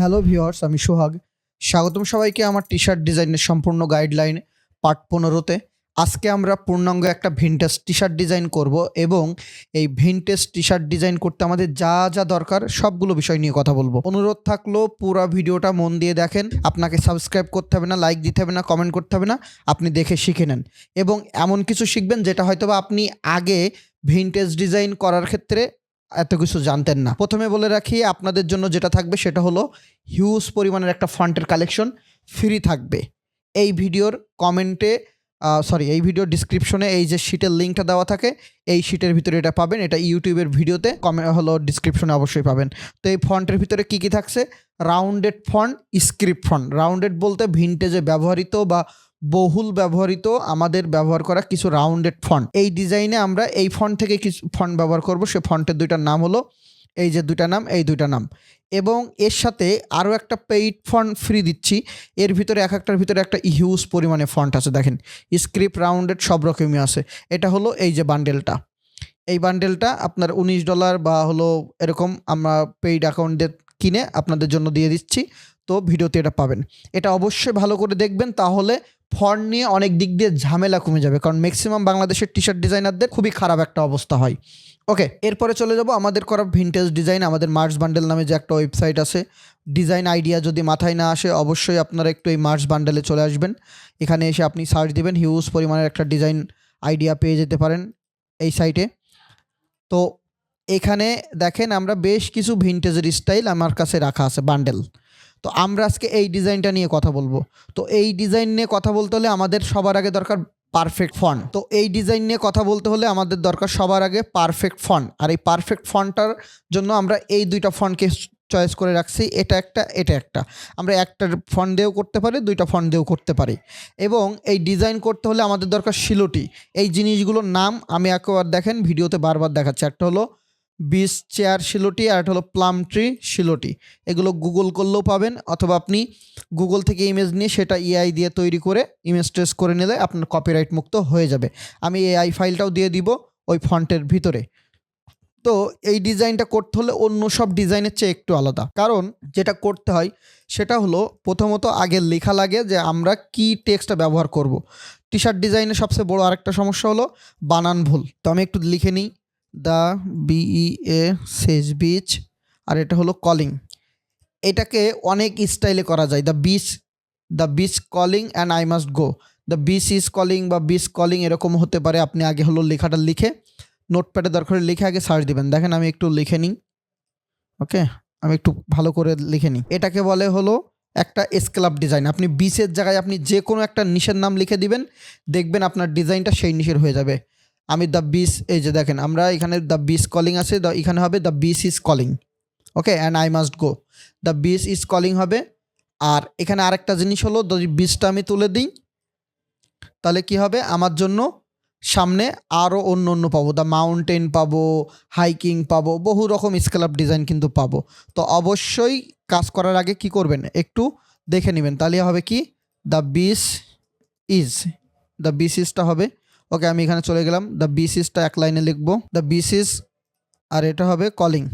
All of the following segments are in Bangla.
হ্যালো ভিওয়ার্স আমি সোহাগ। স্বাগতম সবাইকে আমার টি শার্ট ডিজাইনের সম্পূর্ণ গাইডলাইন পার্ট পনেরোতে। আজকে আমরা পূর্ণাঙ্গ একটা ভিনটেজ টি শার্ট ডিজাইন করব এবং এই ভিনটেজ টি শার্ট ডিজাইন করতে আমাদের যা যা দরকার সবগুলো বিষয় নিয়ে কথা বলব। অনুরোধ থাকল, পুরো ভিডিওটা মন দিয়ে দেখেন। আপনাকে সাবস্ক্রাইব করতে হবে না লাইক দিতে হবে না কমেন্ট করতে হবে না, আপনি দেখে শিখে নেন। এবং এমন কিছু শিখবেন যেটা হয়তোবা আপনি আগে ভিনটেজ ডিজাইন করার ক্ষেত্রে এত কিছু জানতেন না। প্রথমে বলে রাখি, আপনাদের জন্য যেটা থাকবে সেটা হলো হিউজ পরিমাণের একটা ফন্টের কালেকশন ফ্রি থাকবে। এই ভিডিওর কমেন্টে সরি এই ভিডিওর ডিসক্রিপশনে এই যে শিটের লিঙ্কটা দেওয়া থাকে, এই শিটের ভিতরে এটা পাবেন। এটা ইউটিউবের ভিডিওতে কমে, হলো ডিসক্রিপশনে অবশ্যই পাবেন। তো এই ফন্টের ভিতরে কি কি থাকছে? Rounded font script font rounded বলতে ভিনটেজে ব্যবহৃত বা বহুল ব্যবহৃত, আমাদের ব্যবহার করা কিছু রাউন্ডেড ফন্ট এই ডিজাইনে আমরা এই ফন্ট থেকে কিছু ফন্ট ব্যবহার করব, সে ফন্টের দুইটার নাম হলো এই যে দুইটা নাম, এই দুইটা নাম। এবং এর সাথে আরও একটা পেইড ফন্ট ফ্রি দিচ্ছি। এর ভিতরে এক একটার ভিতরে একটা হিউজ পরিমাণে ফন্ট আছে, দেখেন। স্ক্রিপ্ট রাউন্ডেড সব রকমই আছে। এটা হলো এই যে বান্ডেলটা এই বান্ডেলটা আপনার উনিশ ডলার বা হলো এরকম আমরা পেইড অ্যাকাউন্টে কিনে আপনাদের জন্য দিয়ে দিচ্ছি। তো ভিডিওতে এটা পাবেন। এটা অবশ্যই ভালো করে দেখবেন, তাহলে ফন্ট নিয়ে অনেক দিক দিয়ে ঝামেলা কমে যাবে, কারণ ম্যাক্সিমাম বাংলাদেশের টি শার্ট ডিজাইনারদের খুবই খারাপ একটা অবস্থা হয়। ওকে এরপরে চলে যাব আমাদের করা ভিনটেজ ডিজাইন আমাদের মার্চ বান্ডেল নামে যে একটা ওয়েবসাইট আছে। ডিজাইন আইডিয়া যদি মাথায় না আসে, অবশ্যই আপনারা একটু এই মার্চ বান্ডেলে চলে আসবেন। এখানে এসে আপনি সার্চ দিবেন হিউজ পরিমাণের একটা ডিজাইন আইডিয়া পেয়ে যেতে পারেন এই সাইটে তো এখানে দেখেন আমরা বেশ কিছু ভিনটেজের স্টাইল আমার কাছে রাখা আছে বান্ডেল তো আমরা আজকে এই ডিজাইনটা নিয়ে কথা বলব। তো এই ডিজাইন নিয়ে কথা বলতে হলে আমাদের সবার আগে দরকার পারফেক্ট ফন্ট তো এই ডিজাইন নিয়ে কথা বলতে হলে আমাদের দরকার সবার আগে পারফেক্ট ফন্ট আর এই পারফেক্ট ফন্টটার জন্য আমরা এই দুইটা ফন্টকে চয়েস করে রাখছি, এটা একটা এটা একটা। আমরা একটা ফন্ট দিয়েও করতে পারি, দুইটা ফন্ট দিয়েও করতে পারি। এবং এই ডিজাইন করতে হলে আমাদের দরকার শিলোটি। এই জিনিসগুলোর নাম আমি একবার দেখেন, ভিডিওতে বারবার দেখাচ্ছি। একটা হলো বিচ চেয়ার শিলোটি আর একটা হলো প্লাম ট্রি শিলোটি। এগুলো গুগল করলেও পাবেন অথবা আপনি গুগল থেকে ইমেজ নিয়ে সেটা এআই দিয়ে তৈরি করে ইমেজ ট্রেস করে নিলে আপনার কপিরাইট মুক্ত হয়ে যাবে। আমি এআই ফাইলটাও দিয়ে দিব ওই ফন্টের ভিতরে। তো এই ডিজাইনটা করতে হলে অন্য সব ডিজাইনের চেয়ে একটু আলাদা। কারণ যেটা করতে হয় সেটা হলো প্রথমত আগে লেখা লাগে যে আমরা কি টেক্সটটা ব্যবহার করব। টি শার্ট ডিজাইনের সবচেয়ে বড় আরেকটা সমস্যা হলো বানান ভুল। তো আমি একটু লিখে নিই। দ্য এ সেজ বিচ, আর এটা হলো কলিং। এটাকে অনেক স্টাইলে করা যায়। The beach the beach calling and I must go. The beach is calling বা বিচ কলিং এরকম হতে পারে। আপনি আগে হলো লেখাটা লিখে, নোটপ্যাডে দরকার লিখে আগে সার্চ দিবেন। দেখেন আমি একটু লিখে নিই। ওকে? আমি একটু ভালো করে লিখে নিই। এটাকে বলে হলো একটা স্কেলাপ ডিজাইন। আপনি বিচের জায়গায় আপনি যে কোনো একটা নিশের নাম লিখে দিবেন, দেখবেন আপনার ডিজাইনটা সেই নিশের হয়ে যাবে। আমি দ্য বিস এই যে দেখেন, আমরা এখানে দ্য বিস কলিং আছে এখানে হবে the beach is calling okay and I must go the beach is calling হবে, আর এখানে আরেকটা জিনিস হলো, যদি বিচটা আমি তুলে দিই, তাহলে কি হবে? আমার জন্য সামনে আরও অন্য অন্য পাবো দ্য মাউন্টেন পাবো হাইকিং পাবো, বহু রকম স্কেলাপ ডিজাইন কিন্তু পাবো। তো অবশ্যই কাজ করার আগে কি করবেন? একটু দেখে নেবেন। তাহলে হবে কি? The beach is the beach ইজটা হবে ওকে আমি এখানে চলে গেলাম। দ্য ইজটা এক লাইনে লিখব। দ্য ইজ আর এটা হবে কলিং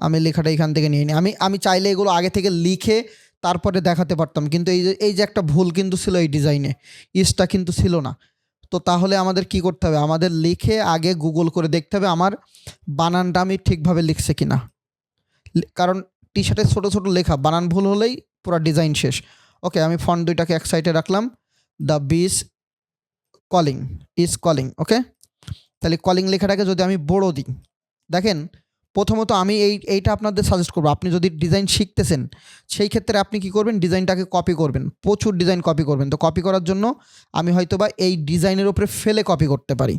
আমি লেখাটা এখান থেকে নিয়ে নিই আমি আমি চাইলে এগুলো আগে থেকে লিখে তারপরে দেখাতে পারতাম। কিন্তু এই যে এই যে একটা ভুল কিন্তু ছিল এই ডিজাইনে ইজটা কিন্তু ছিল না। তো তাহলে আমাদের কি করতে হবে? আমাদের লিখে আগে গুগল করে দেখতে হবে আমার বানানটা আমি ঠিকভাবে লিখছে কি না কারণ টি শার্টের ছোটো ছোটো লেখা, বানান ভুল হলেই পুরো ডিজাইন শেষ। ওকে আমি ফন্ট দুইটাকে এক সাইডে রাখলাম। The beach calling is calling okay তাহলে কলিং লেখাটাকে যদি আমি বড় দিই, দেখেন, প্রথমত আমি এই, এইটা আপনাদের সাজেস্ট করব। আপনি যদি ডিজাইন শিখতেছেন, সেই ক্ষেত্রে আপনি কি করবেন? ডিজাইনটাকে কপি করবেন, প্রচুর ডিজাইন কপি করবেন। তো কপি করার জন্য আমি হয়তোবা এই ডিজাইনের উপরে ফেলে কপি করতে পারি।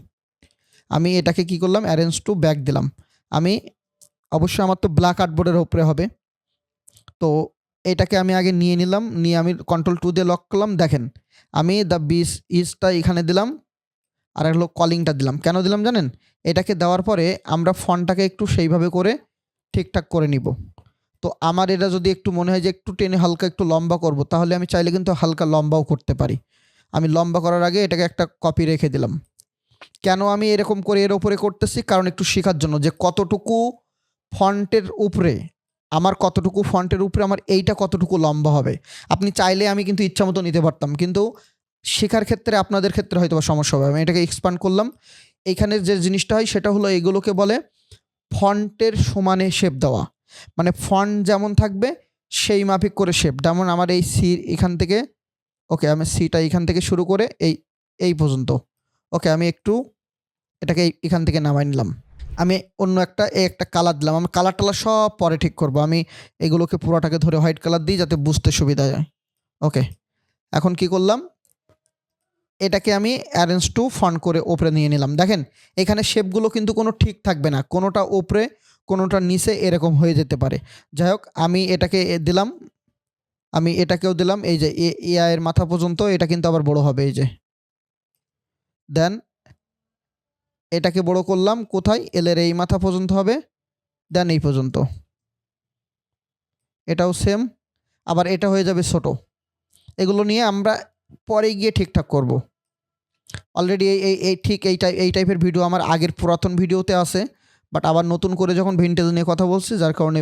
আমি এটাকে কি করলাম? অ্যারেঞ্জ টু ব্যাক দিলাম। আমি, অবশ্যই আমার তো ব্ল্যাক আর্টবোর্ডের উপরে হবে। তো এটাকে আমি আগে নিয়ে নিলাম, নিয়ে আমি কন্ট্রোল টু দিয়ে লক করলাম। দেখেন আমি দ্য বিস ইজটা এখানে দিলাম, আর হলো কলিংটা দিলাম। কেন দিলাম জানেন? এটাকে দেওয়ার পরে আমরা ফন্টটাকে একটু সেইভাবে করে ঠিকঠাক করে নিব। তো আমার এটা যদি একটু মনে হয় যে একটু টেনে হালকা একটু লম্বা করব, তাহলে আমি চাইলে কিন্তু হালকা লম্বাও করতে পারি। আমি লম্বা করার আগে এটাকে একটা কপি রেখে দিলাম। কেন আমি এরকম করে এর উপরে করতেছি? কারণ একটু শেখার জন্য যে কতটুকু ফন্টের উপরে আমার কতটুকু ফন্টের উপরে আমার এইটা কতটুকু লম্বা হবে? আপনি চাইলে আমি কিন্তু ইচ্ছা মতো নিতে পারতাম। কিন্তু শেখার ক্ষেত্রে আপনাদের ক্ষেত্রে হয়তো সমস্যা হবে। আমি এটাকে এক্সপান্ড করলাম। এইখানে যে জিনিসটা হয় সেটা হলো এগুলোকে বলে ফন্টের সমানে শেপ দেওয়া। মানে ফন্ট যেমন থাকবে, সেই মাফিক করে শেপ যেমন আমার এই সি এখান থেকে ওকে আমি সিটা এখান থেকে শুরু করে এই এই পর্যন্ত। ওকে আমি একটু এটাকে এখান থেকে নামাই নিলাম। আমি অন্য একটা একটা কালার দিলাম। আমি কালার টালার সব পরে ঠিক করব। আমি এগুলোকে পুরোটাকে ধরে হোয়াইট কালার দিই যাতে বুঝতে সুবিধা হয় ওকে এখন কি করলাম? এটাকে আমি অ্যারেঞ্জ টু ফন্ট করে ওপরে নিয়ে নিলাম। দেখেন, এখানে শেপগুলো কিন্তু কোনো ঠিক থাকবে না। কোনোটা ওপরে কোনোটা নিচে এরকম হয়ে যেতে পারে। যাই হোক, আমি এটাকে দিলাম। আমি এটাকেও দিলাম। এই যে এ এর মাথা পর্যন্ত এটা কিন্তু আবার বড় হবে। এই যে। দেন এটাকে বড় করলাম, কোথায়? এলের এই মাথা পর্যন্ত হবে দেন এই পর্যন্ত। এটাও সেম আবার এটা হয়ে যাবে ছোট। এগুলো নিয়ে আমরা পরে গিয়ে ঠিকঠাক করব। অলরেডি এই এই এই, ঠিক এই টাইপ এই টাইপের ভিডিও আমার আগের পুরাতন ভিডিওতে আছে বাট আবার নতুন করে যখন ভিন্টেজ নিয়ে কথা বলছি, যার কারণে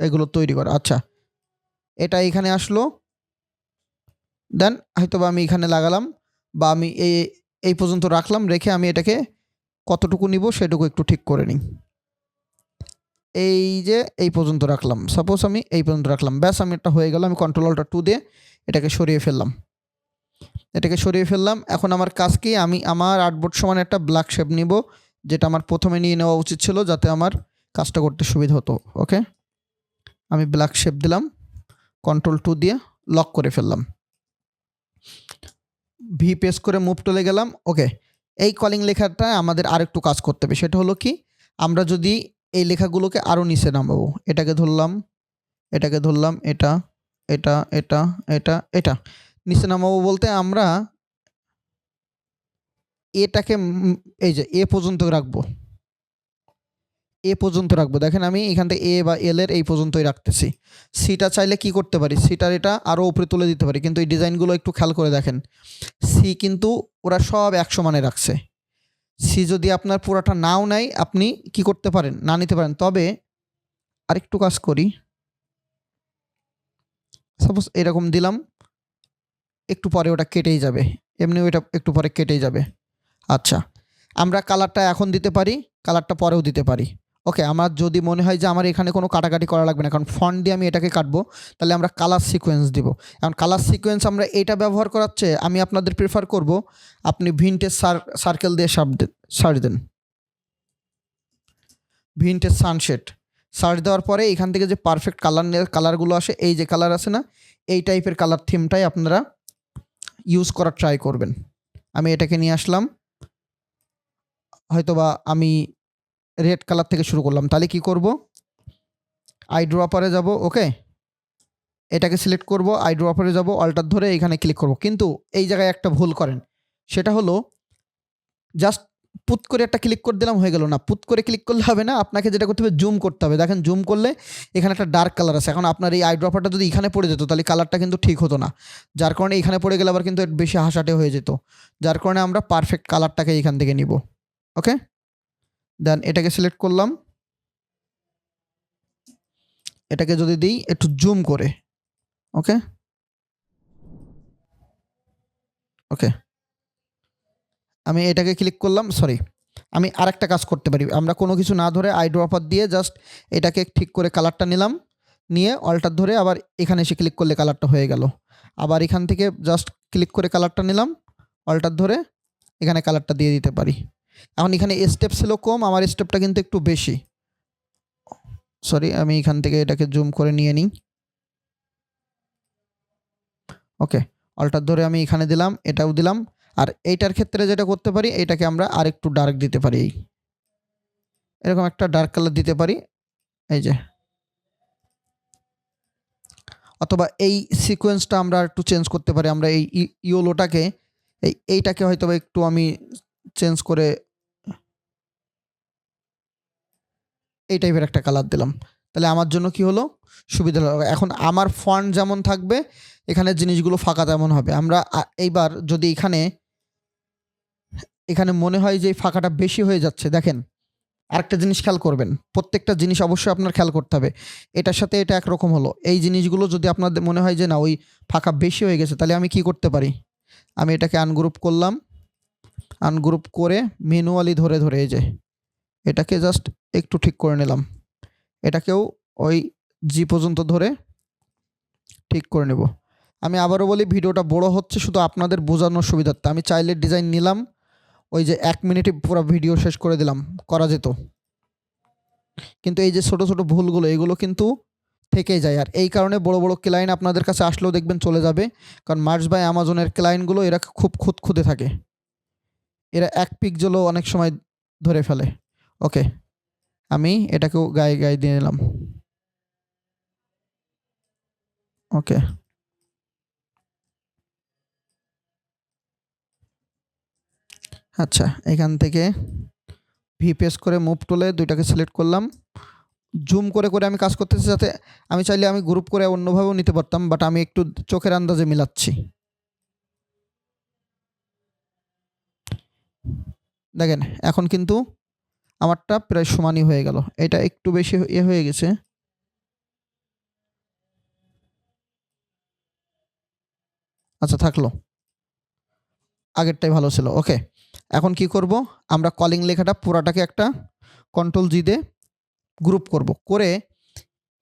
এগুলো তৈরি করা। আচ্ছা এটা এখানে আসলো দেন হয়তো বা আমি এখানে লাগালাম, বা আমি এই এই পর্যন্ত রাখলাম, রেখে আমি এটাকে কতটুকু নিব সেটুকু একটু ঠিক করে নিই। এই যে এই পর্যন্ত রাখলাম। সাপোজ আমি এই পর্যন্ত রাখলাম। ব্যাস, আমি এটা হয়ে গেল। আমি কন্ট্রোলারটা টু দিয়ে এটাকে সরিয়ে ফেললাম। এটাকে সরিয়ে ফেললাম। এখন আমার কাজ কি? আমি আমার আর্টবোর্ড সমান একটা ব্ল্যাক শেপ নিব, যেটা আমার প্রথমে নিয়ে নেওয়া উচিত ছিল যাতে আমার কাজটা করতে সুবিধা হতো। ওকে আমি ব্ল্যাক শেপ দিলাম কন্ট্রোল টু দিয়ে লক করে ফেললাম। ভি পেস করে মুভ টলে গেলাম। ওকে এই কলিং লেখাটা আমাদের আর একটু কাজ করতে হবে। সেটা হলো কি, আমরা যদি এই লেখাগুলোকে আরও নিচে নামাবো, এটাকে ধরলাম এটাকে ধরলাম, এটা এটা এটা এটা এটা, নিচে নামাবো বলতে আমরা এটাকে এই যে এ পর্যন্ত রাখব। এ পর্যন্ত রাখব। দেখেন আমি এখান থেকে এ বা এল এর এই পর্যন্তই রাখতেছি। সিটা চাইলে কি করতে পারি? সিটার এটা আরও উপরে তুলে দিতে পারি। কিন্তু এই ডিজাইনগুলো একটু খেয়াল করে দেখেন। সি কিন্তু ওরা সব একশো মানে রাখছে। সি যদি আপনার পুরাটা নাও নেয়, আপনি কি করতে পারেন? না নিতে পারেন। তবে আরেকটু কাজ করি। সাপোজ এরকম দিলাম, একটু পরে ওটা কেটেই যাবে। এমনি ওইটা একটু পরে কেটেই যাবে। আচ্ছা আমরা কালারটা এখন দিতে পারি কালারটা পরেও দিতে পারি। ওকে আমার যদি মনে হয় যে আমার এখানে কোনো কাটাকাটি করা লাগবে না, কারণ ফন্ট দিয়ে আমি এটাকে কাটবো, তাহলে আমরা কালার সিকোয়েন্স দিব। এখন কালার সিকোয়েন্স আমরা এটা ব্যবহার করাচ্ছে আমি আপনাদের প্রেফার করব, আপনি ভিনটেজ সার্কেল দিয়ে সার দেন সার্চ দেন। ভিনটেজ সানশেট সার্চ দেওয়ার পরে এখান থেকে যে পারফেক্ট কালার কালারগুলো আসে, এই যে কালার আছে না, এই টাইপের কালার থিমটাই আপনারা ইউজ করার ট্রাই করবেন। আমি এটাকে নিয়ে আসলাম। হয়তোবা আমি রেড কালার থেকে শুরু করলাম। তাহলে কি করব? আই ড্রপারে যাব ওকে এটাকে সিলেক্ট করব আই ড্রপারে যাব অল্টার ধরে এখানে ক্লিক করব। কিন্তু এই জায়গায় একটা ভুল করেন। সেটা হলো জাস্ট পুত করে একটা ক্লিক করে দিলাম, হয়ে গেল না। পুত করে ক্লিক করলে হবে না, আপনাকে যেটা করতে হবে জুম করতে হবে। দেখেন জুম করলে এখানে একটা ডার্ক কালার আছে। এখন আপনার এই আই ড্রপারটা যদি এখানে পড়ে যেত, তাহলে কালারটা কিন্তু ঠিক হতো না। যার কারণে এখানে পড়ে গেলে আবার কিন্তু বেশি হাসাটে হয়ে যেত। যার কারণে আমরা পারফেক্ট কালারটাকে এখান থেকে নিব ওকে দেন এটাকে সিলেক্ট করলাম। এটাকে যদি দিই, একটু জুম করে। ওকে ওকে আমি এটাকে ক্লিক করলাম সরি আমি আরেকটা কাজ করতে পারি। আমরা কোনো কিছু না ধরে আই ড্রপার দিয়ে জাস্ট এটাকে ঠিক করে কালারটা নিলাম। নিয়ে অল্টার ধরে আবার এখানে এসে ক্লিক করলে কালারটা হয়ে গেল। আবার এখান থেকে জাস্ট ক্লিক করে কালারটা নিলাম অল্টার ধরে এখানে কালারটা দিয়ে দিতে পারি। এখন এখানে স্টেপ ছিল কম, আমার স্টেপটা কিন্তু একটু বেশি। সরি আমি এখান থেকে এটাকে জুম করে নিয়ে নিই। ওকে অল্টার ধরে আমি এখানে দিলাম, এটাও দিলাম। আর এইটার ক্ষেত্রে যেটা করতে পারি, এটাকে আমরা আর একটু ডার্ক দিতে পারি। এই এরকম একটা ডার্ক কালার দিতে পারি। এই যে। অথবা এই সিকোয়েন্সটা আমরা একটু চেঞ্জ করতে পারি। আমরা এই ইয়োলোটাকে এই, এইটাকে হয়তো একটু আমি চেঞ্জ করে এই টাইপের একটা কালার দিলাম। তাহলে আমার জন্য কি হলো? সুবিধা হলো। এখন আমার ফন্ট যেমন থাকবে, এখানে জিনিসগুলো ফাঁকা তেমন হবে। আমরা এইবার যদি এখানে এখানে মনে হয় যে ফাঁকাটা বেশি হয়ে যাচ্ছে, দেখেন, আরেকটা জিনিস খেয়াল করবেন। প্রত্যেকটা জিনিস অবশ্যই আপনার খেয়াল করতে হবে। এটার সাথে এটা একরকম হলো। এই জিনিসগুলো যদি আপনাদের মনে হয় যে না, ওই ফাঁকা বেশি হয়ে গেছে, তাহলে আমি কি করতে পারি? আমি এটাকে আনগ্রুপ করলাম। আনগ্রুপ করে ম্যানুয়ালি ধরে ধরে এই যে, এটাকে জাস্ট একটু ঠিক করে নিলাম। এটাকেও ওই জি পর্যন্ত ধরে ঠিক করে নেব। আমি আবারও বলি, ভিডিওটা বড় হচ্ছে শুধু আপনাদের বোঝানোর সুবিধার্থে। আমি চাইলে ডিজাইন নিলাম, ওই যে এক মিনিটে পুরো ভিডিও শেষ করে দিলাম, করা যেত। কিন্তু এই যে ছোট ছোট ভুলগুলো, এগুলো কিন্তু থেকেই যায়। আর এই কারণে বড় বড় ক্লায়েন্ট আপনাদের কাছে আসলেও দেখবেন চলে যাবে। কারণ মার্চ বাই অ্যামাজনের ক্লায়েন্টগুলো এরা খুব খুঁতখুঁতে থাকে। এরা এক পিক পিকজলও অনেক সময় ধরে ফেলে। ওকে আমি এটাকেও গায়ে গায়ে দিয়ে নিলাম। ওকে। আচ্ছা এখান থেকে ভি পেস করে মুভ টুলে দুইটাকে সিলেক্ট করলাম। জুম করে করে আমি কাজ করতেছি যাতে আমি চাইলে আমি গ্রুপ করে অন্যভাবেও নিতে পারতাম বাট আমি একটু চোখের আন্দাজে মিলাচ্ছি। দেখেন, এখন কিন্তু আমারটা প্রায় সমানই হয়ে গেল। এটা একটু বেশি ইয়ে হয়ে গেছে। আচ্ছা থাকল। আগেরটাই ভালো ছিল। ওকে, এখন কি করব? আমরা কলিং লেখাটা পুরাটাকে একটা কন্ট্রোল জি দিয়ে গ্রুপ করব। করে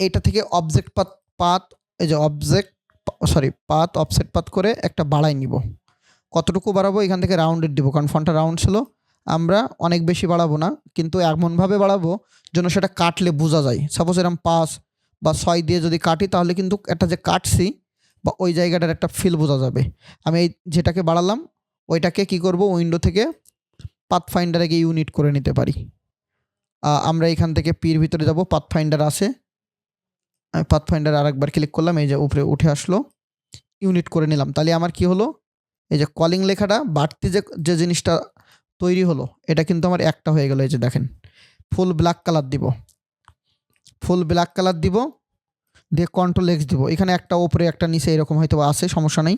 এটা থেকে অবজেক্ট পাত পাত, এই যে অবজেক্ট সরি পাত অফসেট পাত করে একটা বাড়াই নিব। কতটুকু বাড়াবো? এখান থেকে রাউন্ডেড দিব, কারণ ফোনটা রাউন্ড ছিল। আমরা অনেক বেশি বাড়াবো না, কিন্তু এমনভাবে বাড়াবো যেন সেটা কাটলে বোঝা যায়। সাপোজ এরকম পাঁচ বা ছয় দিয়ে যদি কাটি, তাহলে কিন্তু একটা যে কাটছি বা ওই জায়গাটার একটা ফিল বোঝা যাবে। আমি এই যেটাকে বাড়ালাম, ওইটাকে কি করব? উইন্ডো থেকে পাথ ফাইন্ডারে গিয়ে ইউনিট করে নিতে পারি। আমরা এখান থেকে পির ভিতরে যাব পাথ ফাইন্ডার আছে। আমি পাথ ফাইন্ডার আরেকবার ক্লিক করলাম, এই যে উপরে উঠে আসলো ইউনিট করে নিলাম। তাহলে আমার কি হলো? এই যে কলিং লেখাটা বাড়তি যে যে জিনিসটা তৈরি হলো। এটা কিন্তু আমার একটা হয়ে গেল, এই যে দেখেন। ফুল ব্ল্যাক কালার দিব। ফুল ব্ল্যাক কালার দিব, দিয়ে কন্ট্রোল এক্স দিব। এখানে একটা ওপরে, একটা নিচে এরকম হয়তো আছে, সমস্যা নেই।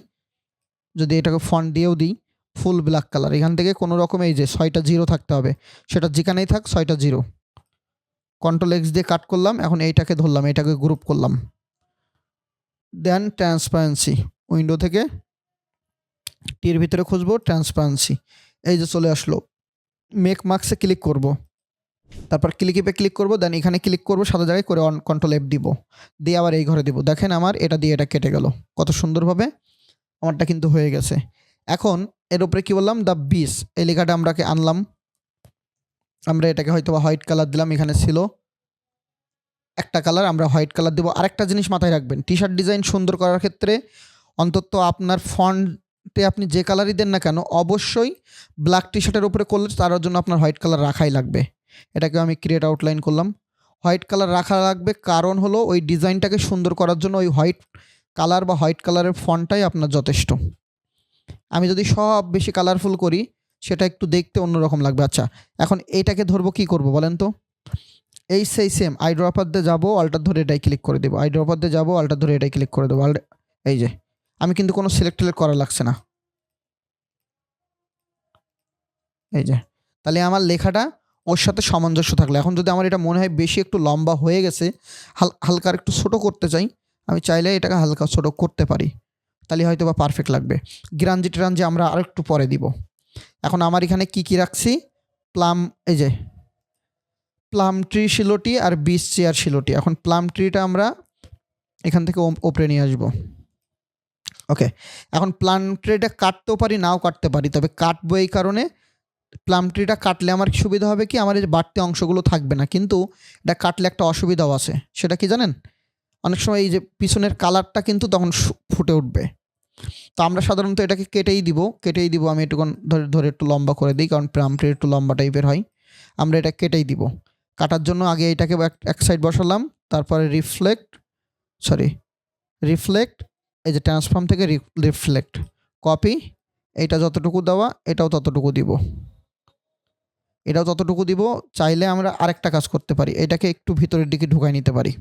যদি এটাকে ফন্ট দিয়েও দিই ফুল ব্ল্যাক কালার এখান থেকে কোনো রকম এই যে ছয়টা জিরো থাকতে হবে। সেটা যেখানেই থাক, ছয়টা জিরো কন্ট্রোল এক্স দিয়ে কাট করলাম, এখন এইটাকে ধরলাম, এটাকে গ্রুপ করলাম। দেন ট্রান্সপারেন্সি উইন্ডো থেকে টির ভিতরে খুঁজবো ট্রান্সপারেন্সি এই যে চলে আসলো। মেক মার্কসে ক্লিক করব। তারপর ক্লিক ক্লিকিপে ক্লিক করব দেন এখানে ক্লিক করব, সাদা জায়গায় করে অন কন্ট্রোল এফ দিব। দিয়ে আবার এই ঘরে দিব। দেখেন আমার এটা দিয়ে এটা কেটে গেল। কত সুন্দরভাবে আমারটা কিন্তু হয়ে গেছে। এখন এর উপরে কী বললাম? দ্য বিস এই লেখাটা আমরাকে আনলাম। আমরা এটাকে হয়তো হোয়াইট কালার দিলাম, এখানে ছিল একটা কালার আমরা হোয়াইট কালার দেবো। আরেকটা জিনিস মাথায় রাখবেন টি শার্ট ডিজাইন সুন্দর করার ক্ষেত্রে অন্তত আপনার ফন্টে আপনি যে কালারই দেন না কেন, অবশ্যই ব্ল্যাক টি শার্টের উপরে করলে তার জন্য আপনার হোয়াইট কালার রাখাই লাগবে। এটাকে আমি ক্রিয়েট আউটলাইন করলাম। হোয়াইট কালার রাখা লাগবে কারণ হলো ওই ডিজাইনটাকে সুন্দর করার জন্য ওই হোয়াইট কালার বা হোয়াইট কালারের ফন্টটাই আপনার যথেষ্ট। আমি যদি সব বেশি কালারফুল করি, সেটা একটু দেখতে অন্যরকম লাগবে। আচ্ছা এখন এইটাকে ধরবো কি করব বলেন তো? এই সেই সেম আই ড্রপার দিয়ে যাব আল্টার ধরে এটাই ক্লিক করে দেবো। আই ড্রপার দিয়ে যাব আল্টার ধরে এটাই ক্লিক করে দেবো। আল- এই যে আমি কিন্তু কোনো সিলেক্ট টিলেক্ট করা লাগছে না। এই যে, তাহলে আমার লেখাটা ওর সাথে সামঞ্জস্য থাকলে। এখন যদি আমার এটা মনে হয় বেশি একটু লম্বা হয়ে গেছে, হাল- হালকা একটু ছোট করতে চাই, আমি চাইলে এটাকে হালকা ছোট করতে পারি। তাহলে হয়তো বা পারফেক্ট লাগবে। গ্রাঞ্জি ট্রাঞ্জি আমরা আর একটু পরে দিব। এখন আমার এখানে কি কি রাখছি? প্লাম এই যে প্লাম ট্রি শিলোটি আর বিচ চেয়ার শিলোটি। এখন প্লাম ট্রিটা আমরা এখান থেকে ওপরে নিয়ে আসব। ওকে এখন প্লাম ট্রিটা কাটতেও পারি, নাও কাটতে পারি, তবে কাটবো এই কারণে প্লাম ট্রিটা কাটলে আমার সুবিধা হবে কি? আমার এই বাড়তি অংশগুলো থাকবে না, কিন্তু এটা কাটলে একটা অসুবিধাও আছে। সেটা কি জানেন? অনেক সময় এই যে পিছনের কালারটা কিন্তু তখন ফুটে উঠবে। তো আমরা সাধারণত এটাকে কেটেই দিব কেটেই দিব, আমি একটু ধরে ধরে একটু লম্বা করে দিই, কারণ প্লাম ট্রি একটু লম্বা টাইপের হয়। আমরা এটা কেটেই দিব। কাটার জন্য আগে এটাকে এক সাইড বসালাম, তারপরে রিফ্লেক্ট সরি রিফ্লেক্ট এই যে ট্রান্সফর্ম থেকে রিফ্লেক্ট কপি এটা যতটুকু দেওয়া, এটাও ততটুকু দিব। এটাও ততটুকু দিব, চাইলে আমরা আরেকটা কাজ করতে পারি, এটাকে একটু ভিতরের দিকে ঢুকাই নিতে পারি।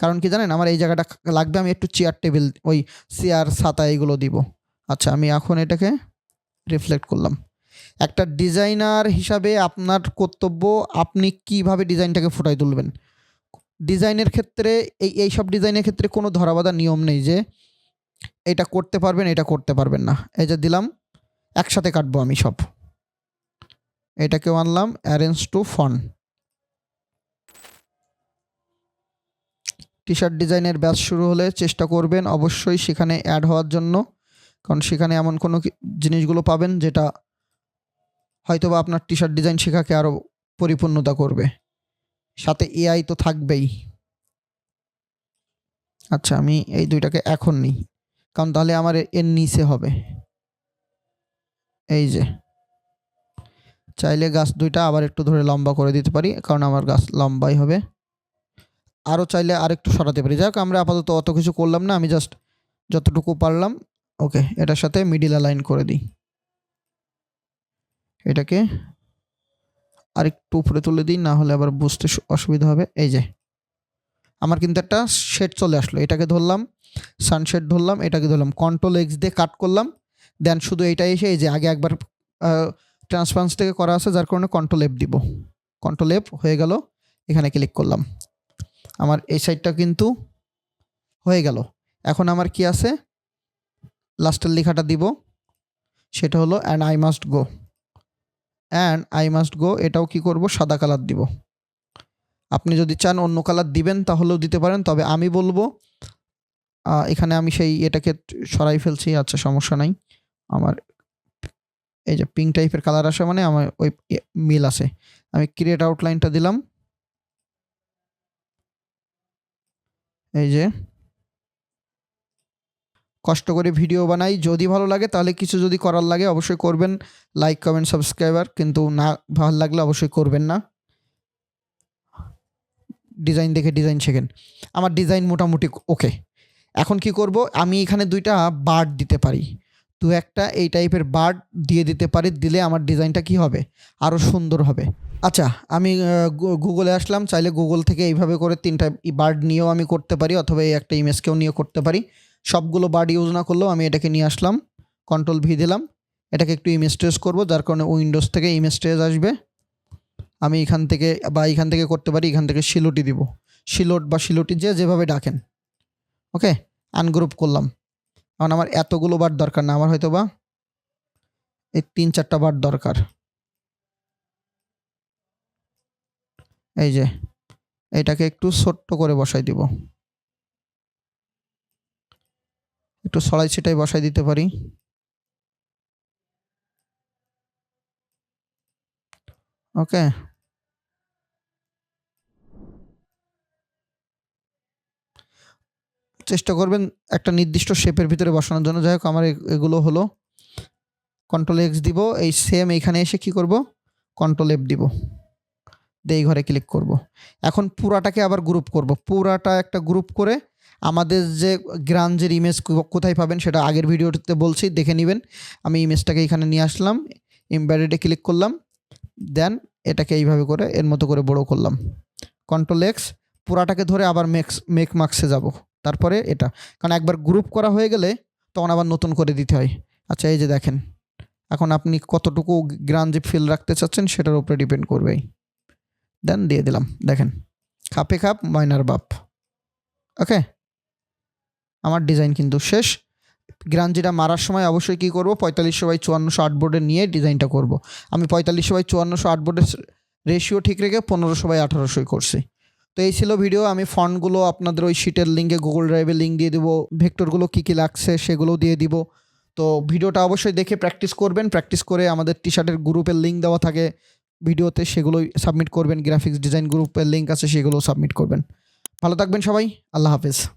কারণ কি জানেন, আমার এই জায়গাটা লাগবে আমি একটু চেয়ার টেবিল ওই চেয়ার ছাতা এইগুলো দিব। আচ্ছা আমি এখন এটাকে রিফ্লেক্ট করলাম। একটা ডিজাইনার হিসাবে আপনার কর্তব্য, আপনি কীভাবে ডিজাইনটাকে ফুটাই তুলবেন? ডিজাইনের ক্ষেত্রে, এই এই সব ডিজাইনের ক্ষেত্রে কোনো ধরাবাধা নিয়ম নেই যে এটা করতে পারবেন, এটা করতে পারবেন না। এই যে দিলাম, একসাথে কাটবো আমি সব। এটাকেও আনলাম arrange to front T shirt ডিজাইনের ব্যাচ শুরু হলে চেষ্টা করবেন অবশ্যই সেখানে অ্যাড হওয়ার জন্য। কারণ সেখানে এমন কোনো জিনিসগুলো পাবেন যেটা হয়তোবা আপনার টি শার্ট ডিজাইন শেখাকে আরও পরিপূর্ণতা করবে। সাথে এআই তো থাকবেই। আচ্ছা আমি এই দুইটাকে এখন নিই। কারণ তাহলে আমার এর নিচে হবে। এই যে। চাইলে গাছ দুইটা আবার একটু ধরে লম্বা করে দিতে পারি, কারণ আমার গাছ লম্বাই হবে। আরও চাইলে আরেকটু সরাতে পারি। যাই হোক আমরা আপাতত অত কিছু করলাম না, আমি জাস্ট যতটুকু পারলাম, ওকে, এটার সাথে মিডিল অ্যালাইন করে দিই। এটাকে আরেকটু উপরে তুলে দিই, না হলে আবার বুঝতে অসুবিধা হবে। এই যে। আমার কিন্তু একটা শেড চলে আসলো, এটাকে ধরলাম সানশেড ধরলাম, এটাকে ধরলাম কন্ট্রোল এক্স দিয়ে কাট করলাম দেন শুধু এইটা এসে এই যে আগে একবার ট্রান্সপারেন্স থেকে করা আছে, যার কারণে কন্ট্রোল এফ দিব। কন্ট্রোল এফ হয়ে গেল, এখানে ক্লিক করলাম। আমার এই সাইডটা কিন্তু হয়ে গেল। এখন আমার কি আছে? লাস্টের লেখাটা দিব, সেটা হলো and I must go and I must go এটাও কি করব? সাদা কালার দিব। আপনি যদি চান অন্য কালার দিবেন, তাহলেও দিতে পারেন, তবে আমি বলব এখানে আমি সেই এটাকে সরাই ফেলছি আচ্ছা সমস্যা নাই। আমার এই যে পিঙ্ক টাইপের কালার আসে মানে আমার ওই মিল আছে। আমি ক্রিয়েট আউটলাইনটা দিলাম। এই যে কষ্ট করে ভিডিও বানাই, যদি ভালো লাগে তাহলে কিছু যদি করার লাগে অবশ্যই করবেন। লাইক কমেন্ট সাবস্ক্রাইবার কিন্তু না ভালো লাগলে অবশ্যই করবেন না। ডিজাইন দেখে ডিজাইন শেখেন। আমার ডিজাইন মোটামুটি ওকে এখন কি করব? আমি এখানে দুইটা বার্ড দিতে পারি। দু একটা এই টাইপের বার্ড দিয়ে দিতে পারি, দিলে আমার ডিজাইনটা কি হবে? আরও সুন্দর হবে। আচ্ছা আমি গুগলে আসলাম, চাইলে গুগল থেকে এইভাবে করে তিনটা বার্ড নিয়েও আমি করতে পারি, অথবা এই একটা ইমেজকেও নিয়ে করতে পারি। সবগুলো বার্ড ইউজ না করলেও আমি এটাকে নিয়ে আসলাম কন্ট্রোল ভি দিলাম। এটাকে একটু ইমেজ ট্রেস করব, যার কারণে উইন্ডোজ থেকে ইমেজ ট্রেস আসবে। আমি এখান থেকে বা এখান থেকে করতে পারি, এখান থেকে শিলুটি দিব। শিলোট বা শিলুটি যে যেভাবে ডাকেন। ওকে আনগ্রুপ করলাম। কারণ আমার এতগুলো বার দরকার না, আমার হয়তো বা এই তিন চারটা বার দরকার। এই যে, এটাকে একটু ছোট্ট করে বসাই দিব। একটু সরাই ছিটাই বসাই দিতে পারি। ওকে চেষ্টা করবেন একটা নির্দিষ্ট শেপের ভিতরে বসানোর জন্য। যাই হোক, আমার এগুলো হলো। কন্ট্রোল এক্স দিব, এই সেম এইখানে এসে কি করব? কন্ট্রোল এফ দিব। দিয়ে এই ঘরে ক্লিক করব। এখন পুরাটাকে আবার গ্রুপ করব। পুরাটা একটা গ্রুপ করে আমাদের যে গ্রাঞ্জের ইমেজ কোথায় পাবেন সেটা আগের ভিডিওতে বলছি, দেখে নেবেন। আমি ইমেজটাকে এখানে নিয়ে আসলাম এমব্যাডেডে ক্লিক করলাম দেন এটাকে এইভাবে করে, এর মতো করে বড় করলাম। কন্ট্রোল এক্স পুরাটাকে ধরে আবার মেক্স মেক মার্কসে যাব। তারপরে এটা। কারণ একবার গ্রুপ করা হয়ে গেলে তখন আবার নতুন করে দিতে হয়। আচ্ছা এই যে দেখেন, এখন আপনি কতটুকু গ্রাঞ্জে ফিল রাখতে চাচ্ছেন সেটার উপরে ডিপেন্ড করবে। দেন দিয়ে দিলাম। দেখেন, খাপে খাপ ময়নার বাপ। ওকে আমার ডিজাইন কিন্তু শেষ। গ্রাঞ্জিটা মারার সময় অবশ্যই কী করব? পঁয়তাল্লিশশো বাই চুয়ান্নশো আট বোর্ডে নিয়ে ডিজাইনটা করব। আমি পঁয়তাল্লিশশো বাই চুয়ান্নশো আট বোর্ডের রেশিও ঠিক রেখে পনেরোশো বাই আঠারোশোই করছি। তো এই ছিল ভিডিও আমি ফন্টগুলো আপনাদের ওই শিটের লিঙ্কে গুগল ড্রাইভে লিঙ্ক দিয়ে দেবো, ভেক্টরগুলো কী কী লাগছে সেগুলোও দিয়ে দিব। তো ভিডিওটা অবশ্যই দেখে প্র্যাকটিস করবেন প্র্যাকটিস করে আমাদের টি শার্টের গ্রুপের লিঙ্ক দেওয়া থাকে। ভিডিওতে সেগুলোই সাবমিট করবেন গ্রাফিক্স ডিজাইন গ্রুপের লিঙ্ক আছে, সেগুলোও সাবমিট করবেন। ভালো থাকবেন সবাই, আল্লাহ হাফেজ।